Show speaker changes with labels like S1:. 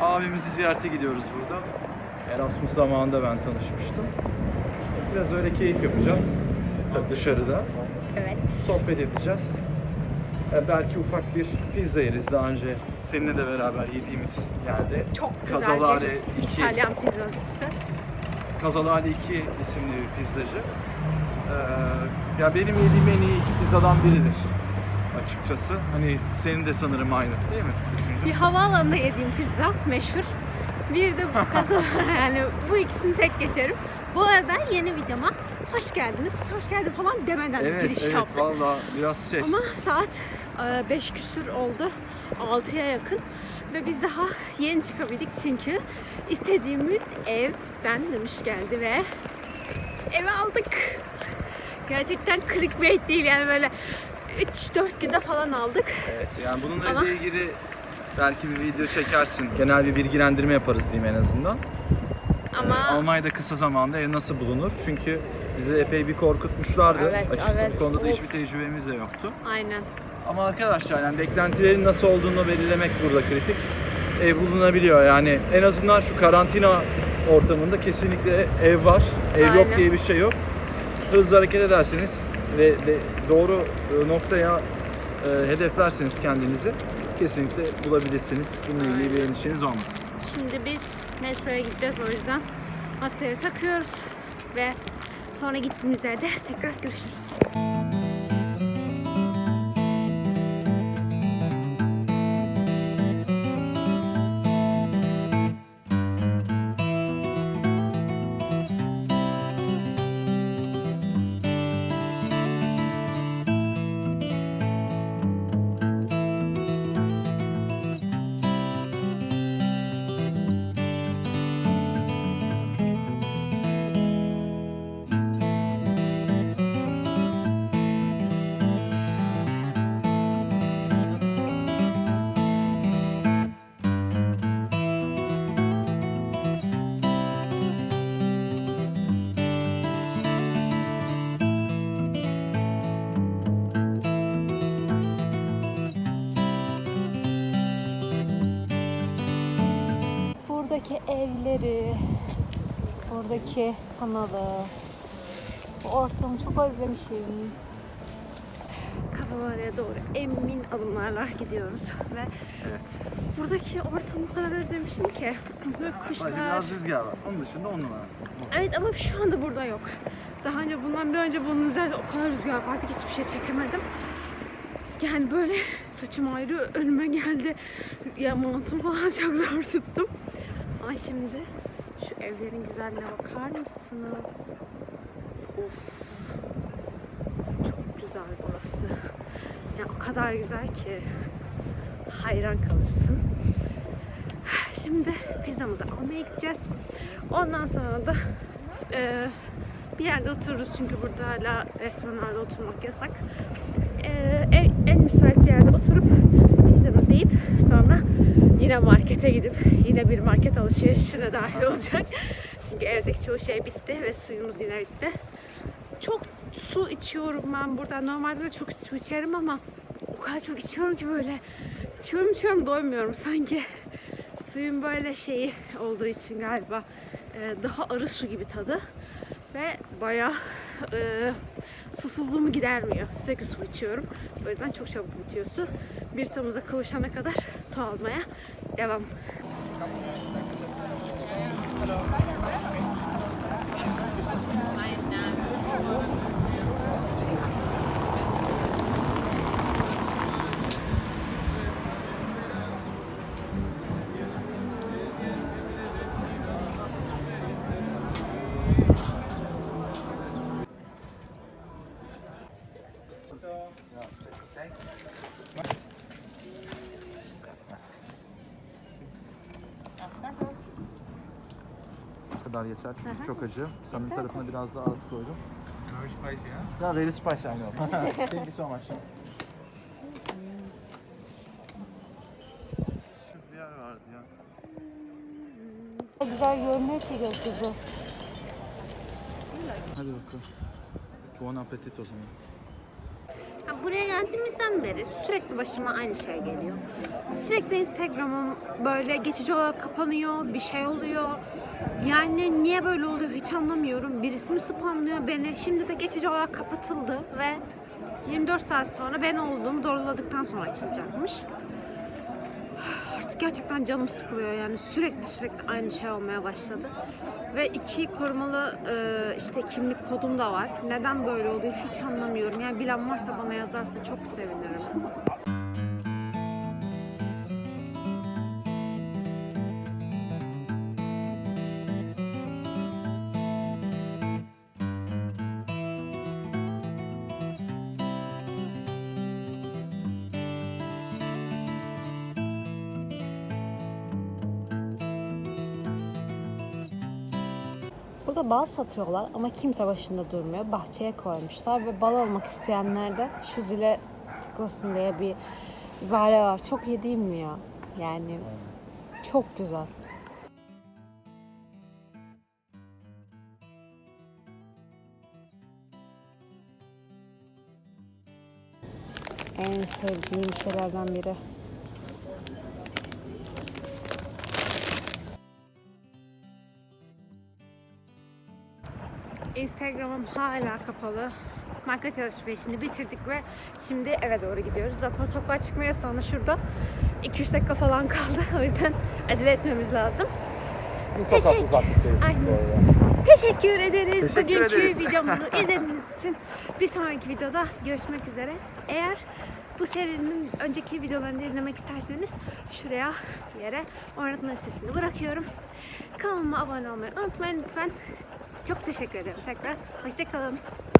S1: abimizi ziyarete gidiyoruz burada. Erasmus zamanında ben tanışmıştım. Biraz öyle keyif yapacağız. Tabii dışarıda.
S2: Evet.
S1: Sohbet edeceğiz. Ee, belki ufak bir pizza yeriz daha önce seninle de beraber yediğimiz yerde.
S2: Çok güzel
S1: Kazalare
S2: bir
S1: 2.
S2: İtalyan pizzacısı.
S1: Kazalale 2 isimli bir pizzacı. Ee, ya benim yediğim en iyi iki pizzadan biridir açıkçası. Hani senin de sanırım aynı değil mi? Düşünce.
S2: Bir havaalanında yediğim pizza meşhur. Bir de bu kasa yani bu ikisini tek geçerim. Bu arada yeni videoma hoş geldiniz. Hoş geldin falan demeden
S1: Evet,
S2: giriş
S1: evet
S2: yaptık.
S1: valla biraz şey.
S2: Ama saat 5 küsür oldu. 6'ya yakın. Ve biz daha yeni çıkabildik çünkü istediğimiz ev bendemiş geldi ve evi aldık. Gerçekten clickbait değil yani böyle 3-4 günde falan aldık.
S1: Evet yani bununla
S2: Ama-
S1: ilgili belki bir video çekersin. Genel bir bilgilendirme yaparız diyeyim en azından.
S2: Ama
S1: Ee, Almanya'da kısa zamanda ev nasıl bulunur? Çünkü bizi epey bir korkutmuşlardı.
S2: Evet,
S1: Açıkçası
S2: evet.
S1: bu konuda da hiçbir tecrübemiz de yoktu.
S2: aynen.
S1: Ama arkadaşlar yani beklentilerin nasıl olduğunu belirlemek burada kritik. Ev bulunabiliyor yani en azından şu karantina ortamında kesinlikle ev var. Ev yok
S2: Aynen.
S1: diye bir şey yok. Hızlı hareket ederseniz ve de doğru e, noktaya e, hedeflerseniz kendinizi kesinlikle bulabilirsiniz. Bununla ilgili bir endişeniz olmasın.
S2: Şimdi biz metroya gideceğiz o yüzden maskeleri takıyoruz ve sonra gittiğimiz yerde tekrar görüşürüz. Buradaki evleri, buradaki kanalı, bu ortamı çok özlemişim. Kasalaraya doğru emin adımlarla gidiyoruz ve
S1: Evet.
S2: buradaki ortamı o kadar özlemişim ki. Böyle kuşlar.
S1: rüzgar var. Onun dışında on numara.
S2: Evet ama şu anda burada yok. Daha önce bundan bir önce bunun üzerinde o kadar rüzgar vardı ki hiçbir şey çekemedim. Yani böyle saçım ayrı önüme geldi. Ya montum falan çok zor tuttum. Ama şimdi şu evlerin güzelliğine bakar mısınız? Of. Çok güzel burası. Ya o kadar güzel ki hayran kalırsın. Şimdi pizzamızı almaya gideceğiz. Ondan sonra da e, bir yerde otururuz çünkü burada hala restoranlarda oturmak yasak. E, en, en müsait yerde oturup pizzamızı yiyip sonra yine markete gidip yine bir market alışverişine dahil olacak. Çünkü evdeki çoğu şey bitti ve suyumuz yine bitti. Çok su içiyorum ben burada. Normalde de çok su içerim ama o kadar çok içiyorum ki böyle içiyorum içiyorum doymuyorum sanki. Suyun böyle şeyi olduğu için galiba e, daha arı su gibi tadı ve bayağı e, susuzluğumu gidermiyor. Sürekli su içiyorum. O yüzden çok çabuk bitiyor su. 1 Temmuz'a kavuşana kadar su almaya devam.
S1: Bu kadar yeter çünkü
S2: Aha.
S1: çok acı. Sanırım tarafına biraz daha az koydum.
S3: Very spicy, huh?
S1: Yeah, very spicy I know. Thank you so much. bir yer vardı ya.
S2: Güzel görünüyor ki gökyüzü.
S1: Hadi bakalım. Bon appetit o zaman.
S2: Buraya geldiğimizden beri sürekli başıma aynı şey geliyor. Sürekli Instagram'ım böyle geçici olarak kapanıyor, bir şey oluyor. Yani niye böyle oluyor hiç anlamıyorum. Birisi mi spamlıyor beni? Şimdi de geçici olarak kapatıldı ve 24 saat sonra ben olduğumu doğruladıktan sonra açılacakmış. Artık gerçekten canım sıkılıyor yani sürekli sürekli aynı şey olmaya başladı. Ve iki korumalı e, işte kimlik kodum da var. Neden böyle oluyor hiç anlamıyorum. Yani bilen varsa bana yazarsa çok sevinirim. Burada bal satıyorlar ama kimse başında durmuyor. Bahçeye koymuşlar ve bal almak isteyenler de şu zile tıklasın diye bir ibare var. Çok iyi değil mi ya? Yani çok güzel. En sevdiğim şeylerden biri. Instagram'ım hala kapalı. Market alışverişini bitirdik ve şimdi eve doğru gidiyoruz. Zaten sokağa çıkmaya sonra şurada 2-3 dakika falan kaldı. O yüzden acele etmemiz lazım.
S3: Bir
S2: Teşekkür-
S3: uzaklıktayız
S2: Aynen. Teşekkür ederiz
S1: Teşekkür
S2: bugünkü
S1: ederiz.
S2: videomuzu izlediğiniz için. Bir sonraki videoda görüşmek üzere. Eğer bu serinin önceki videolarını izlemek isterseniz şuraya bir yere oynatma listesini bırakıyorum. Kanalıma abone olmayı unutmayın lütfen. Çok teşekkür ederim tekrar. Hoşçakalın.